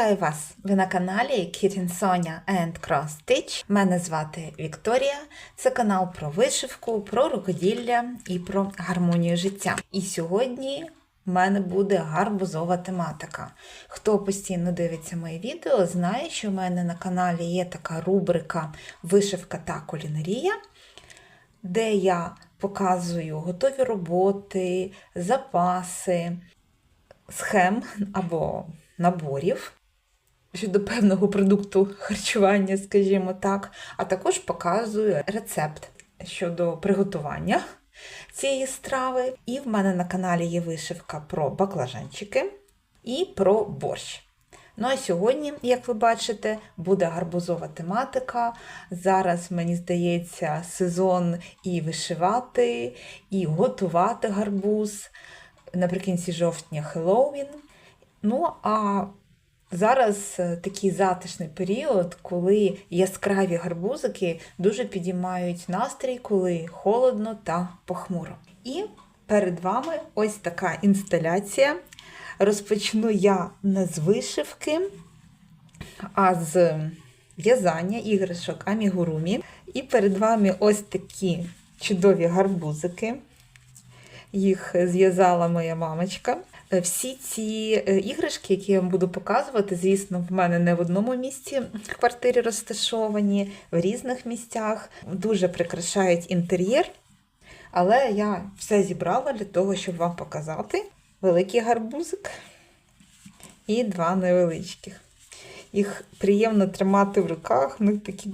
Вітаю вас! Ви на каналі Kitten Sonia and Cross Stitch. Мене звати Вікторія. Це канал про вишивку, про рукоділля і про гармонію життя. І сьогодні в мене буде гарбузова тематика. Хто постійно дивиться мої відео, знає, що в мене на каналі є така рубрика Вишивка та кулінарія, де я показую готові роботи, запаси, схем або наборів щодо певного продукту харчування, скажімо так, а також показую рецепт щодо приготування цієї страви. І в мене на каналі є вишивка про баклажанчики і про борщ. Ну а сьогодні, як ви бачите, буде гарбузова тематика. Зараз, мені здається, сезон і вишивати, і готувати гарбуз. Наприкінці жовтня Хеллоуін. Ну, а зараз е, такий затишний період, коли яскраві гарбузики дуже підіймають настрій, коли холодно та похмуро. І перед вами ось така інсталяція. Розпочну я не з вишивки, а з в'язання іграшок амігурумі. І перед вами ось такі чудові гарбузики. Їх зв'язала моя мамочка. Всі ці е, іграшки, які я вам буду показувати, звісно, в мене не в одному місці в квартирі розташовані, в різних місцях, дуже прикрашають інтер'єр. Але я все зібрала для того, щоб вам показати великий гарбузик і два невеличких. Їх приємно тримати в руках, в них такі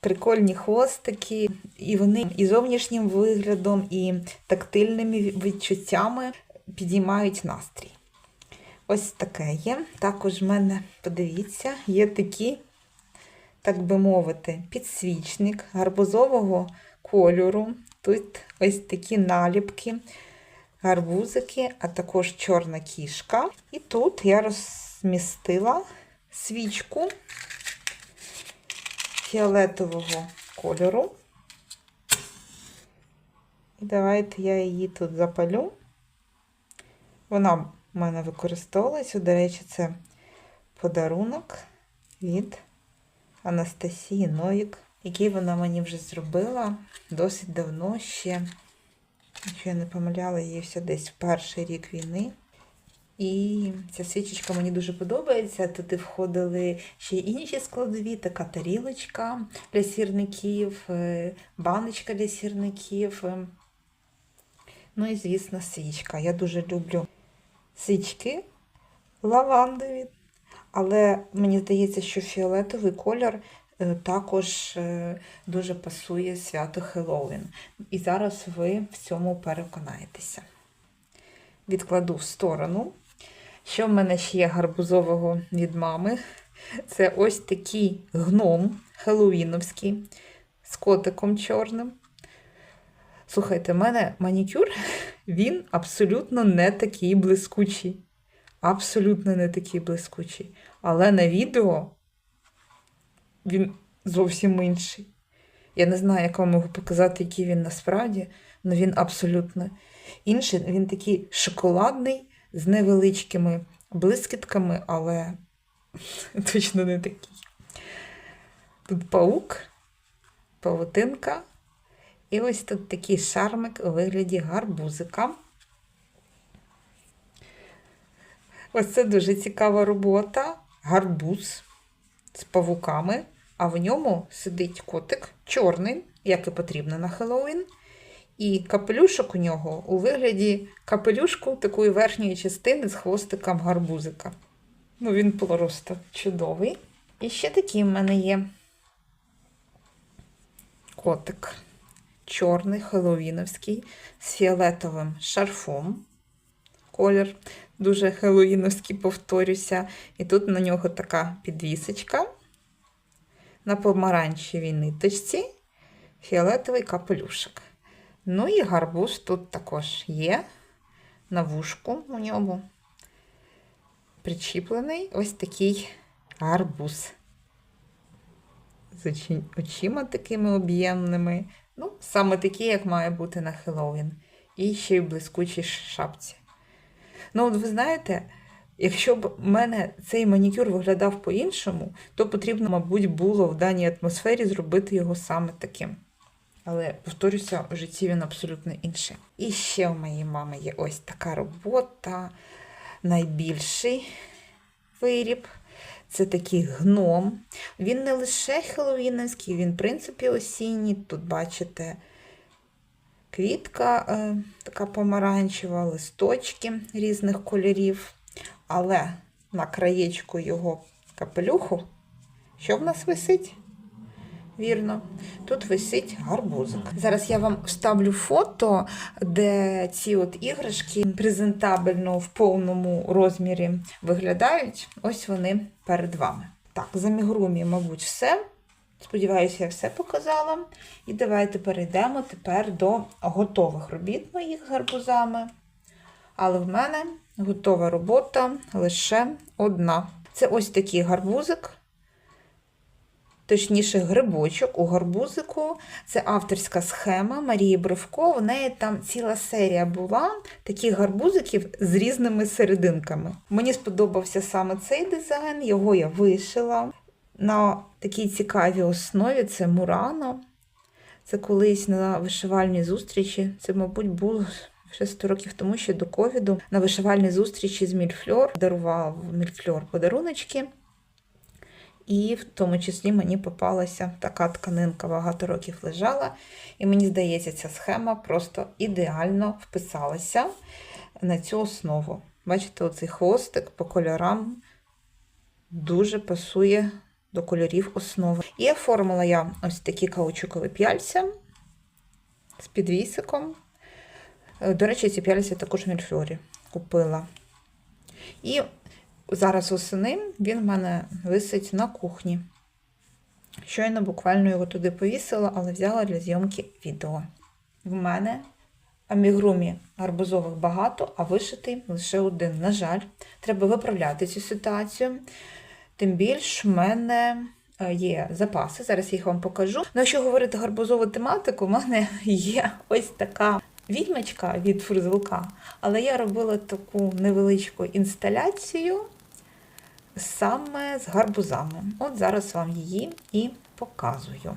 прикольні хвостики, і вони і зовнішнім виглядом, і тактильними відчуттями підіймають настрій. Ось таке є. Також в мене, подивіться, є такі, так би мовити, підсвічник гарбузового кольору. Тут ось такі наліпки, гарбузики, а також чорна кішка. І тут я розмістила свічку фіолетового кольору. І давайте я її тут запалю. Вона в мене використовується. До речі, це подарунок від Анастасії Новік, який вона мені вже зробила досить давно ще. Якщо я не помиляла, її все десь в перший рік війни. І ця свічечка мені дуже подобається. Туди входили ще інші складові, така тарілочка для сірників, е, баночка для сірників. Ну і, звісно, свічка. Я дуже люблю свічки лавандові, але мені здається, що фіолетовий колір е, також е, дуже пасує свято Хеллоуін. І зараз ви в цьому переконаєтеся. Відкладу в сторону. Що в мене ще є гарбузового від мами? Це ось такий гном хеллоуіновський з котиком чорним. Слухайте, в мене манікюр, він абсолютно не такий блискучий. Абсолютно не такий блискучий. Але на відео він зовсім інший. Я не знаю, як вам можу показати, який він насправді, але він абсолютно інший. Він такий шоколадний, з невеличкими блискітками, але точно не такий. Тут паук, павутинка. І ось тут такий шармик у вигляді гарбузика. Ось це дуже цікава робота. Гарбуз з павуками, а в ньому сидить котик чорний, як і потрібно на Хеллоуін. І капелюшок у нього у вигляді капелюшку такої верхньої частини з хвостиком гарбузика. Ну, він просто чудовий. І ще такий в мене є котик чорний, хеллоуіновський, з фіолетовим шарфом. Колір дуже хеллоуіновський, повторюся. І тут на нього така підвісочка на помаранчевій ниточці, фіолетовий капелюшок. Ну і гарбуз тут також є на вушку у ньому причіплений ось такий гарбуз. З очима такими об'ємними. Ну, саме такі, як має бути на Хеллоуін. І ще й в блискучій шапці. Ну, от ви знаєте, Якщо б мене цей манікюр виглядав по-іншому, то потрібно, мабуть, було в даній атмосфері зробити його саме таким. Але, повторюся, в житті він абсолютно інший. І ще у моєї мами є ось така робота. Найбільший виріб. Це такий гном. Він не лише хеллоуінівський, він, в принципі, осінній. Тут, бачите, квітка е, така помаранчева, листочки різних кольорів. Але на краєчку його капелюху, що в нас висить? Вірно, тут висить гарбузик. Зараз я вам вставлю фото, де ці от іграшки презентабельно в повному розмірі виглядають. Ось вони перед вами. Так, з амігрумі, мабуть, все. Сподіваюся, я все показала. І давайте перейдемо тепер до готових робіт моїх гарбузами. Але в мене готова робота лише одна. Це ось такий гарбузик. Точніше, грибочок у гарбузику. Це авторська схема Марії Бровко. В неї там ціла серія була таких гарбузиків з різними серединками. Мені сподобався саме цей дизайн, його я вишила. На такій цікавій основі це Мурано. Це колись на вишивальній зустрічі. Це, мабуть, було ще 100 років тому, ще до ковіду. На вишивальній зустрічі з Мільфльор дарував Мільфльор подаруночки. І в тому числі мені попалася така тканинка, багато років лежала. І мені здається, ця схема просто ідеально вписалася на цю основу. Бачите, оцей хвостик по кольорам дуже пасує до кольорів основи. І оформила я ось такі каучукові п'яльця з підвісиком. До речі, ці п'яльця також в Мільфлорі купила. І зараз осени він в мене висить на кухні. Щойно буквально його туди повісила, але взяла для зйомки відео. В мене амігрумі гарбузових багато, а вишитий лише один. На жаль, треба виправляти цю ситуацію. Тим більш в мене е, є запаси, зараз я їх вам покажу. Ну, якщо говорити гарбузову тематику, в мене є ось така відьмочка від фрузелка, але я робила таку невеличку інсталяцію саме з гарбузами. От зараз вам її і показую.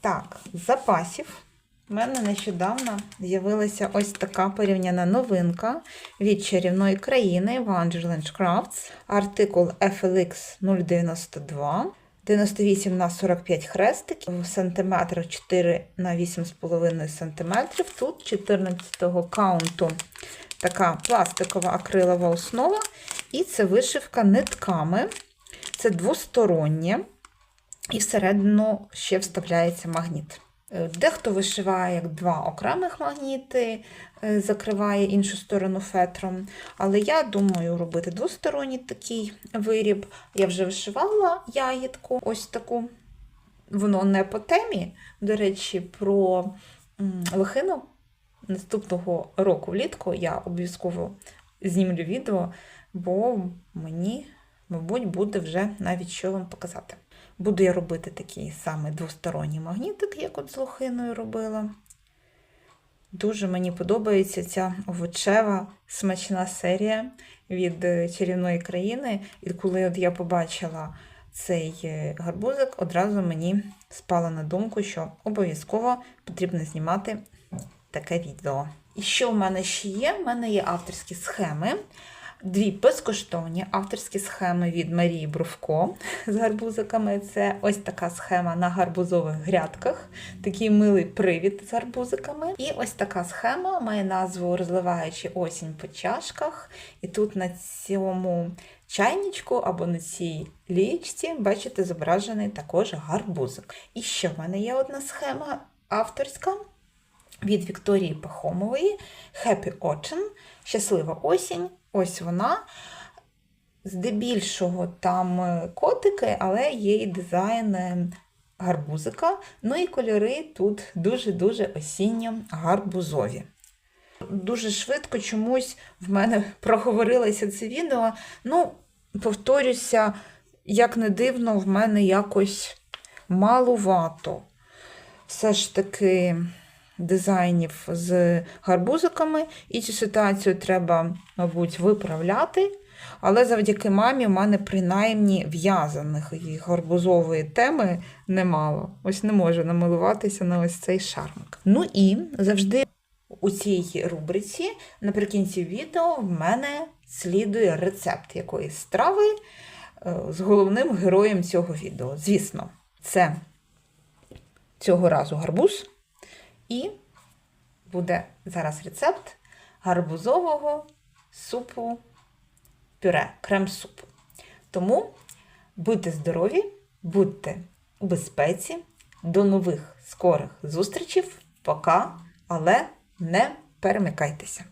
Так, з запасів в мене нещодавно з'явилася ось така порівняна новинка від чарівної країни Evangeline Crafts, артикул FLX 092. 98 на 45 хрестиків, в сантиметрах 4 на 8,5 см. Тут 14-го каунту така пластикова акрилова основа, і це вишивка нитками. Це двостороннє, і всередину ще вставляється магніт. Е, Дехто вишиває як два окремих магніти, е, закриває іншу сторону фетром. Але я думаю робити двосторонній такий виріб. Я вже вишивала ягідку, ось таку. Воно не по темі. До речі, про м, лохину наступного року влітку я обов'язково знімлю відео, бо мені, мабуть, буде вже навіть що вам показати. Буду я робити такий самий двосторонній магнітик, як от з лохиною робила. Дуже мені подобається ця овочева смачна серія від е, чарівної країни. І коли от я побачила цей е, гарбузик, одразу мені спала на думку, що обов'язково потрібно знімати таке відео. І що в мене ще є? В мене є авторські схеми. Дві безкоштовні авторські схеми від Марії Бровко з гарбузиками. Це ось така схема на гарбузових грядках, такий милий привід з гарбузиками. І ось така схема має назву Розливаючи осінь по чашках. І тут на цьому чайничку або на цій лічці, бачите, зображений також гарбузик. І ще в мене є одна схема авторська від Вікторії Пахомової Happy Autumn, Щаслива осінь. Ось вона. Здебільшого там е, котики, але є і дизайн е, гарбузика. Ну і кольори тут дуже-дуже осінньо гарбузові. Дуже швидко чомусь в мене проговорилося це відео. Ну, повторюся, як не дивно, в мене якось малувато. Все ж таки дизайнів з гарбузиками, і цю ситуацію треба, мабуть, виправляти. Але завдяки мамі в мене принаймні в'язаних і гарбузової теми немало. Ось не можу намилуватися на ось цей шармик. Ну і завжди у цій рубриці наприкінці відео в мене слідує рецепт якоїсь страви е, з головним героєм цього відео. Звісно, це цього разу гарбуз. І буде зараз рецепт гарбузового супу пюре, крем-супу. Тому будьте здорові, будьте у безпеці. До нових скорих зустрічей. Пока, але не перемикайтеся.